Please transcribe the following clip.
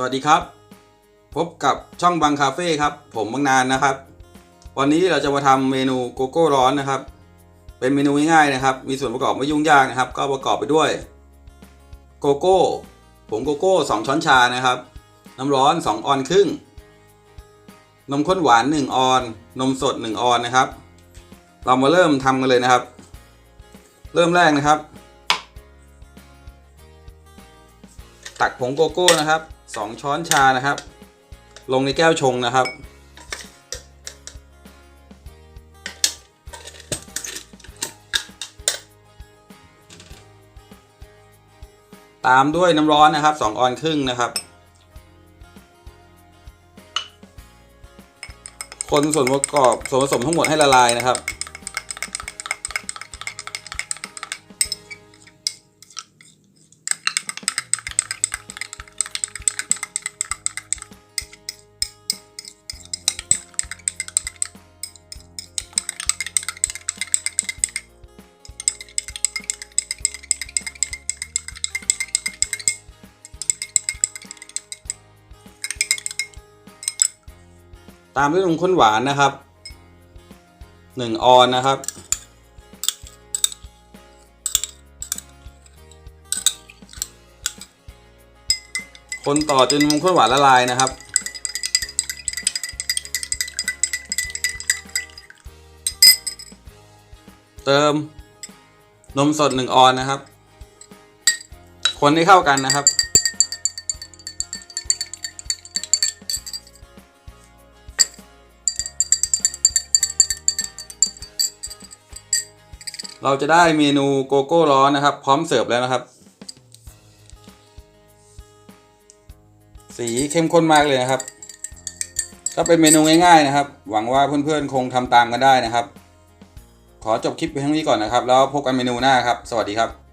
สวัสดีครับ พบกับช่องบังคาเฟ่ครับ ผมบางนานนะครับ วันนี้เราจะมาทำเมนูโกโก้ร้อนนะครับ เป็นเมนูง่ายๆนะครับ มีส่วนประกอบไม่ยุ่งยากนะครับ ก็ประกอบไปด้วยโกโก้ผงโกโก้ 2 ช้อนชานะครับ น้ำร้อน 2 ออนครึ่ง นมข้นหวาน 1 ออน นมสด 1 ออนนะครับ เรามาเริ่มทำกันเลยนะครับ เริ่มแรกนะครับ ตักผงโกโก้นะครับ 2 ช้อนชานะครับ ลงในแก้วชงนะครับ ตามด้วยน้ำร้อนนะครับ 2 ออนครึ่งนะครับ คนส่วนประกอบส่วนผสมทั้งหมดให้ละลายนะครับ ตามด้วยนมข้นหวานนะครับหนึ่งออนนะครับ คนต่อจนนมข้นหวานละลายนะครับเติมนมสดหนึ่งออนนะครับ คนให้เข้ากันนะครับ เราจะได้เมนูโกโก้ร้อนนะครับ พร้อมเสิร์ฟแล้วนะครับ สีเข้มข้นมากเลยนะครับ ก็เป็นเมนูง่ายๆนะครับ หวังว่าเพื่อนๆคงทำตามกันได้นะครับ ขอจบคลิปไปทั้งนี้ก่อนนะครับ แล้วพบกันเมนูหน้าครับ สวัสดีครับ